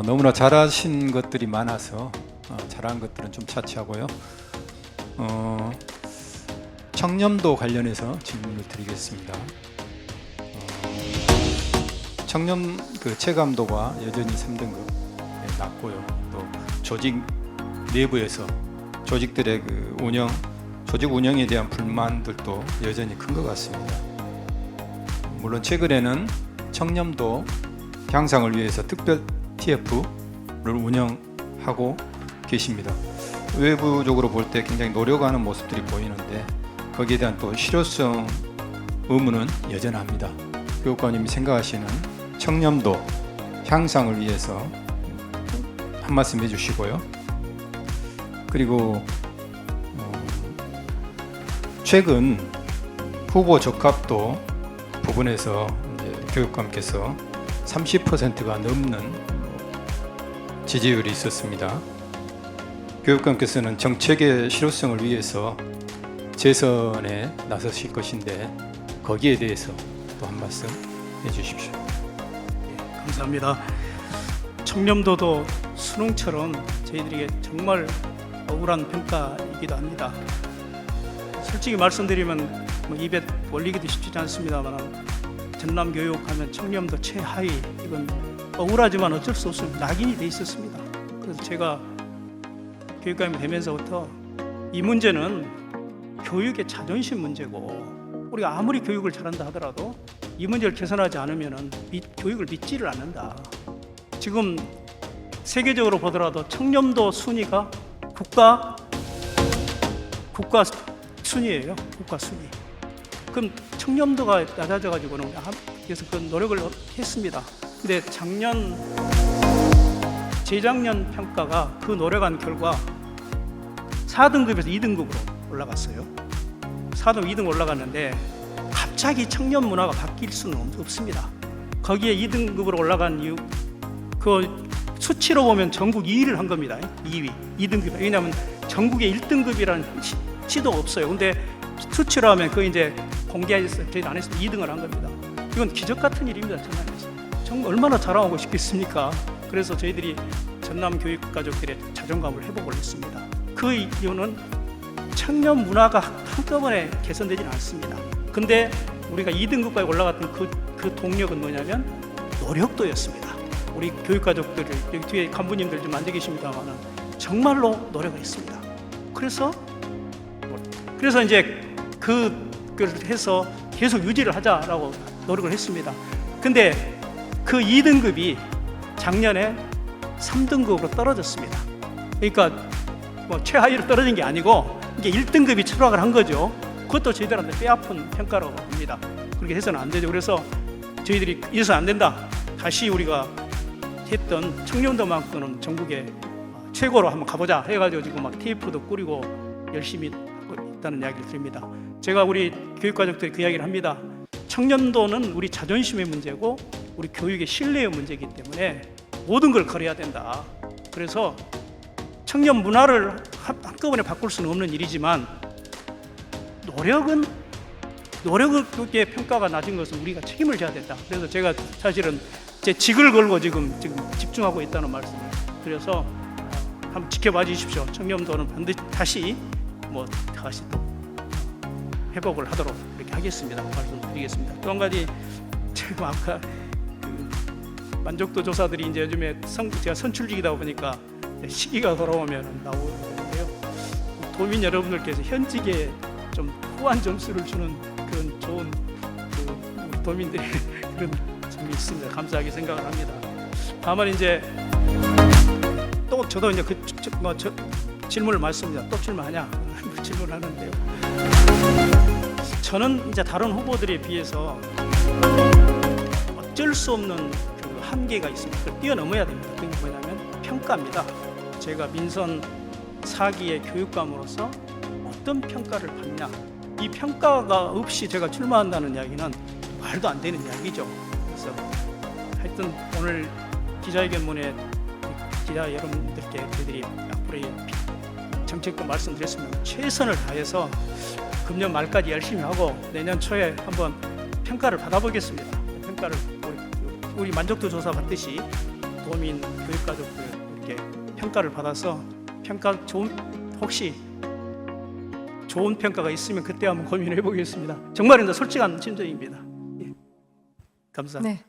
어, 너무나 잘하신 것들이 많아서 어, 잘한 것들은 좀 차치하고요. 어, 청렴도 관련해서 질문을 드리겠습니다. 어, 청렴 그 체감도가 여전히 3등급 네, 낮고요. 또 조직 내부에서 조직들의 그 운영, 조직 운영에 대한 불만들도 여전히 큰 것 같습니다. 물론 최근에는 청렴도 향상을 위해서 특별 TF를 운영하고 계십니다. 외부적으로 볼 때 굉장히 노력하는 모습들이 보이는데 거기에 대한 또 실효성 의무는 여전합니다. 교육관님이 생각하시는 청렴도 향상을 위해서 한 말씀 해주시고요. 그리고 어, 최근 후보 적합도 부분에서 교육감께서 30%가 넘는 지지율이 있었습니다. 교육감께서는 정책의 실효성을 위해서 재선에 나서실 것인데 거기에 대해서 또 한 말씀 해주십시오. 감사합니다. 청렴도도 수능처럼 저희들에게 정말 억울한 평가이기도 합니다. 솔직히 말씀드리면 뭐 입에 올리기도 쉽지 않습니다만 전남 교육하면 청렴도 최하위 이건 억울하지만 어쩔 수 없이 낙인이 돼 있었습니다. 그래서 제가 교육감이 되면서부터 이 문제는 교육의 자존심 문제고 우리가 아무리 교육을 잘한다 하더라도 이 문제를 개선하지 않으면 교육을 믿지를 않는다. 지금 세계적으로 보더라도 청렴도 순위가 국가 국가 순위예요. 국가 순위. 그럼 청렴도가 낮아져 가지고는 그래서 그 노력을 했습니다. 근데 작년 재작년 평가가 그 노력한 결과 4등급에서 2등급으로 올라갔어요. 4등, 2등 올라갔는데 갑자기 청년 문화가 바뀔 수는 없- 없습니다. 거기에 2등급으로 올라간 이유 그 수치로 보면 전국 2위를 한 겁니다. 2위, 2등급. 왜냐하면 전국에 1등급이라는 시도가 없어요. 근데 수치로 하면 그 이제 공개해서 저희 안 했으면 2등을 한 겁니다. 이건 기적 같은 일입니다. 전남에서. 정말 얼마나 자랑하고 싶겠습니까? 그래서 저희들이 전남 교육 가족들의 자존감을 회복을 했습니다. 그 이유는 청년 문화가 한꺼번에 개선되지는 않습니다. 근데 우리가 2등급까지 올라갔던 그, 그 동력은 뭐냐면 노력도였습니다. 우리 교육 가족들을 여기 뒤에 간부님들 좀 앉아 계십니다만은 정말로 노력을 했습니다. 그래서 그래서 이제 그걸 해서 계속 유지를 하자라고 노력을 했습니다. 근데 그 2등급이 작년에 3등급으로 떨어졌습니다. 그러니까 뭐 최하위로 떨어진 게 아니고 이게 1등급이 추락을 한 거죠. 그것도 저희들한테 뼈아픈 평가라고 봅니다. 그렇게 해서는 안 되죠. 그래서 저희들이 이래서 안 된다. 다시 우리가 했던 청년도만큼은 전국에 최고로 한번 가보자 해가지고 지금 막 TF도 꾸리고 열심히 하고 있다는 이야기를 드립니다. 제가 우리 교육가족들이 그 이야기를 합니다. 청년도는 우리 자존심의 문제고 우리 교육의 신뢰의 문제이기 때문에 모든 걸 걸어야 된다. 그래서 청년 문화를 한- 한꺼번에 바꿀 수는 없는 일이지만 노력은 노력의 평가가 낮은 것은 우리가 책임을 져야 된다. 그래서 제가 사실은 제 직을 걸고 지금 지금 집중하고 있다는 말씀을 드려서 한번 지켜봐 주십시오. 청렴도는 반드시 다시 뭐 다시 또 회복을 하도록 이렇게 하겠습니다. 말씀드리겠습니다. 또 한 가지 제가 아까 그 만족도 조사들이 이제 요즘에 선, 제가 선출직이다 보니까 시기가 돌아오면 나오는데요. 도민 여러분들께서 현직에 좀 후한 점수를 주는 그런 좋은 그 도민들의 그런 점이 있습니다. 감사하게 생각을 합니다. 다만 이제 또 저도 이제 그 저, 뭐, 저, 질문을 말씀드립니다. 또 질문하냐? 질문을 하는데요. 저는 이제 다른 후보들에 비해서 어쩔 수 없는 그 한계가 있습니다. 그걸 뛰어넘어야 됩니다. 그게 뭐냐면 평가입니다. 제가 민선 4기의 교육감으로서 어떤 평가를 받냐 이 평가가 없이 제가 출마한다는 이야기는 말도 안 되는 이야기죠. 그래서 하여튼 오늘 기자회견문에 기자 여러분들께 저희들이 앞으로의 정책도 말씀드렸으면 최선을 다해서 금년 말까지 열심히 하고 내년 초에 한번 평가를 받아보겠습니다. 평가를 우리, 만족도 조사 받듯이 고민 교육가족들 이렇게 평가를 받아서 평가 좋은 혹시 좋은 평가가 있으면 그때 한번 고민해 보겠습니다. 정말입니다. 솔직한 진정입니다. 예. 감사합니다. 네.